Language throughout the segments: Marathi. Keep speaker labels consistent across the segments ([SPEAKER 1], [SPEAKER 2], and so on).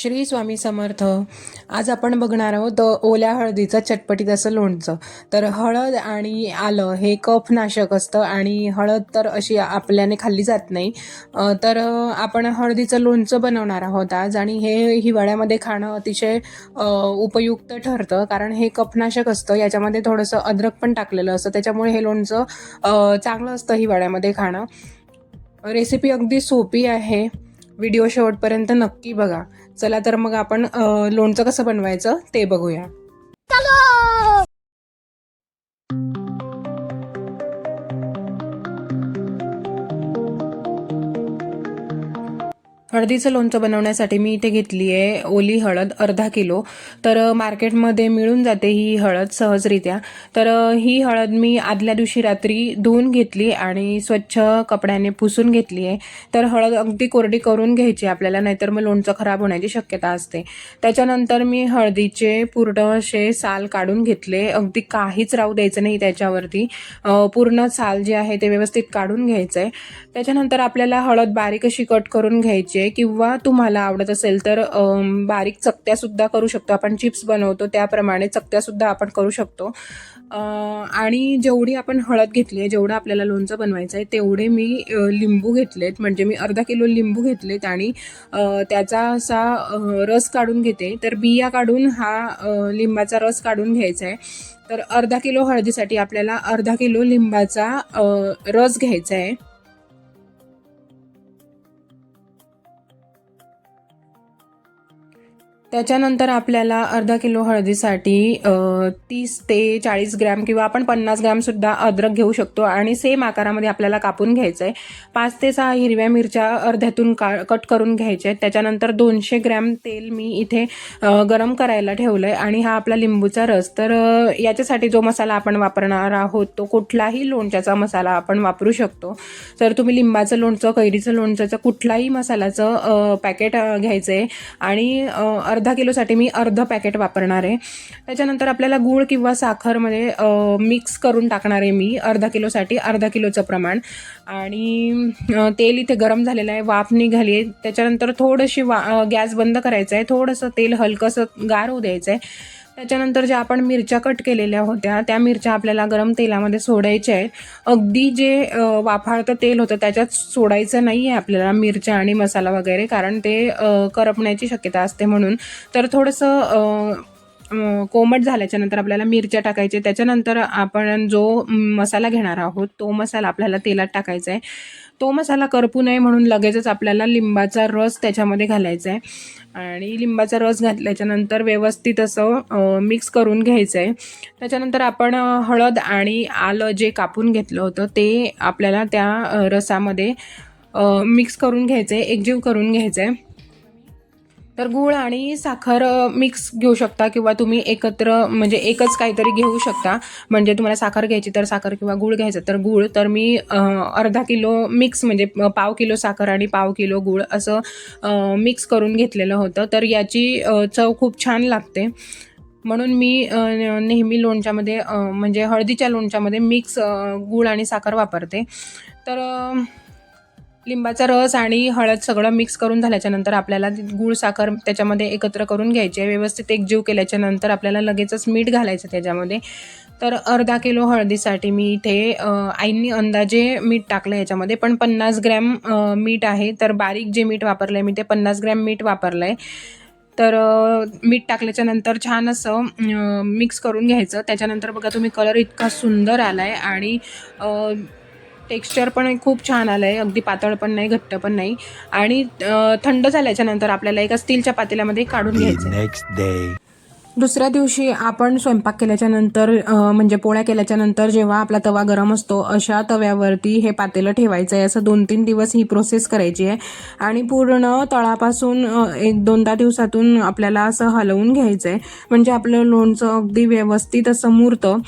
[SPEAKER 1] श्री स्वामी समर्थ. आज आपण बघणार आहोत ओल्या हळदीचं चटपटीत असं लोणचं. तर हळद आणि आलं हे कफनाशक असतं आणि हळद तर अशी आपल्याने खाल्ली जात नाही. तर आपण हळदीचं लोणचं बनवणार आहोत आज आणि हे हिवाळ्यामध्ये खाणं अतिशय उपयुक्त ठरतं. कारण हे कफनाशक असतं याच्यामध्ये थोडंसं अद्रक पण टाकलेलं असतं. त्याच्यामुळे हे लोणचं चांगलं असतं हिवाळ्यामध्ये खाणं. रेसिपी अगदी सोपी आहे. व्हिडिओ शेवटपर्यंत नक्की बघा. चला तर मग आपण लोणचं कसं बनवायचं ते बघूया. हळदीचं लोणचं बनवण्यासाठी मी इथे घेतली आहे ओली हळद अर्धा किलो. तर मार्केटमध्ये मिळून जाते ही हळद सहजरित्या. तर ही हळद मी आदल्या दिवशी रात्री धुवून घेतली आणि स्वच्छ कपड्याने पुसून घेतली आहे तर हळद अगदी कोरडी करून घ्यायची आपल्याला नाहीतर मग लोणचं खराब होण्याची शक्यता असते. त्याच्यानंतर मी हळदीचे पूर्ण असे साल काढून घेतले. अगदी काहीच राहू द्यायचं नाही त्याच्यावरती. पूर्ण साल जे आहे ते व्यवस्थित काढून घ्यायचं आहे त्याच्यानंतर आपल्याला हळद बारीक अशी कट करून घ्यायची आहे किंवा तुम्हाला आवडत असेल तर बारीक चकत्यासुद्धा करू शकतो. आपण चिप्स बनवतो त्याप्रमाणे चकत्यासुद्धा आपण करू शकतो. आणि जेवढी आपण हळद घेतली आहे जेवढं आपल्याला लोणचं बनवायचं आहे तेवढे मी लिंबू घेतलेत. म्हणजे मी अर्धा किलो लिंबू घेतलेत आणि त्याचा असा रस काढून घेते. तर बिया काढून हा लिंबाचा रस काढून घ्यायचा आहे. तर अर्धा किलो हळदीसाठी आपल्याला अर्धा किलो लिंबाचा रस घ्यायचा आहे. त्याच्यानंतर आपल्याला अर्धा किलो हळदीसाठी तीस ते चाळीस ग्रॅम किंवा आपण पन्नास ग्रॅमसुद्धा अद्रक घेऊ शकतो आणि सेम आकारामध्ये आपल्याला कापून घ्यायचं आहे पाच ते सहा हिरव्या मिरच्या अर्ध्यातून का कट करून घ्यायच्या आहेत त्याच्यानंतर दोनशे ग्रॅम तेल मी इथे गरम करायला ठेवलं आहे आणि हा आपला लिंबूचा रस. तर याच्यासाठी जो मसाला आपण वापरणार आहोत तो कुठलाही लोणच्याचा मसाला आपण वापरू शकतो. तर तुम्ही लिंबाचं लोणचं कैरीचं लोणच्याचं कुठलाही मसाल्याचं पॅकेट घ्यायचं आहे आणि अर्धा किलोसाठी मी अर्ध पॅकेट वापरणार आहे. त्याच्यानंतर आपल्याला गूळ किंवा साखरमध्ये मिक्स करून टाकणार आहे मी. अर्धा किलोसाठी अर्धा किलोचं प्रमाण. आणि तेल इथे गरम झालेलं आहे. वाफ निघाली आहे. त्याच्यानंतर थोडीशी वा गॅस बंद करायचं आहे. थोडंसं तेल हलकंसं गार होऊ द्यायचं आहे त्याच्यानंतर ज्या आपण मिरच्या कट केलेल्या होत्या त्या मिरच्या आपल्याला गरम तेलामध्ये सोडायच्या आहेत. अगदी जे वाफाळतं तेल होतं त्याच्यात सोडायचं नाही आहे आपल्याला मिरच्या आणि मसाला वगैरे कारण ते करपण्याची शक्यता असते म्हणून. तर थोडंसं कोमट झाल्याच्यानंतर आपल्याला मिरच्या टाकायचे त्याच्यानंतर आपण जो मसाला घेणार आहोत तो मसाला आपल्याला तेलात टाकायचा आहे तो मसाला करपू नये म्हणून लगेचच आपल्याला लिंबाचा रस त्याच्यामध्ये घालायचा आहे आणि लिंबाचा रस घातल्याच्यानंतर व्यवस्थित असं मिक्स करून घ्यायचं आहे त्याच्यानंतर आपण हळद आणि आलं जे कापून घेतलं होतं ते आपल्याला त्या रसामध्ये मिक्स करून घ्यायचं आहे एकजीव करून घ्यायचं आहे तर गूळ आणि साखर मिक्स घेऊ शकता किंवा तुम्ही एकत्र म्हणजे एकच काहीतरी घेऊ शकता. म्हणजे तुम्हाला साखर घ्यायची तर साखर किंवा गूळ घ्यायचं तर गूळ. तर मी अर्धा किलो मिक्स म्हणजे पाव किलो साखर आणि पाव किलो गूळ असं मिक्स करून घेतलेलं होतं. तर याची चव खूप छान लागते. म्हणून मी नेहमी लोणच्यामध्ये म्हणजे हळदीच्या लोणच्यामध्ये मिक्स गूळ आणि साखर वापरते. तर लिंबाचा रस आणि हळद सगळं मिक्स करून झाल्याच्यानंतर आपल्याला गूळ साखर त्याच्यामध्ये एकत्र करून घ्यायची आहे. व्यवस्थित एकजीव केल्याच्यानंतर आपल्याला लगेचच मीठ घालायचं त्याच्यामध्ये. तर अर्धा किलो हळदीसाठी मी इथे आईंनी अंदाजे मीठ टाकलं याच्यामध्ये. पण पन्नास ग्रॅम मीठ आहे. तर बारीक जे मीठ वापरलं आहे मी ते पन्नास ग्रॅम मीठ वापरलं आहे तर मीठ टाकल्याच्या नंतर छान असं मिक्स करून घ्यायचं. त्याच्यानंतर बघा तुम्ही कलर इतका सुंदर आला आहे आणि टेक्स्चर पण खूप छान आलं आहे अगदी पातळ पण नाही घट्ट पण नाही. आणि थंड झाल्याच्यानंतर आपल्याला एका स्टीलच्या पातेल्यामध्ये काढून घ्यायचं दुसऱ्या दिवशी आपण स्वयंपाक केल्याच्यानंतर म्हणजे पोळ्या केल्याच्यानंतर जेव्हा आपला तवा गरम असतो अशा तव्यावरती हे पातेलं ठेवायचं आहे. असं दोन तीन दिवस ही प्रोसेस करायची आहे. आणि पूर्ण तळापासून एक दोनदा दिवसातून आपल्याला असं हलवून घ्यायचं आहे म्हणजे आपलं लोणचं अगदी व्यवस्थित असं मुरतं.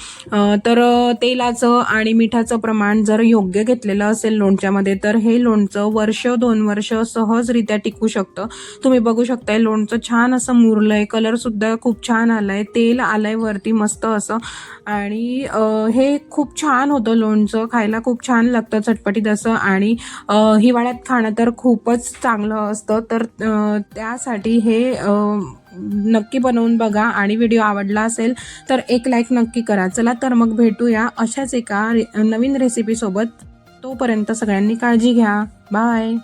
[SPEAKER 1] तर तेलाचं आणि मिठाचं प्रमाण जर योग्य घेतलेलं असेल लोणच्यामध्ये तर हे लोणचं वर्ष दोन वर्ष सहजरित्या टिकू शकतं. तुम्ही बघू शकताय लोणचं छान असं मुरलं आहे कलरसुद्धा खूप छान छान आलंय. तेल आलंय वरती मस्त असं. आणि हे खूप छान होतं लोणचं. खायला खूप छान लागतं चटपटीत असं. आणि हिवाळ्यात खाणं तर खूपच चांगलं असतं. तर त्यासाठी हे नक्की बनवून बघा. आणि व्हिडिओ आवडला असेल तर एक लाईक नक्की करा. चला तर मग भेटूया अशाच एका रे- नवीन रेसिपीसोबत तोपर्यंत सगळ्यांनी काळजी घ्या. बाय.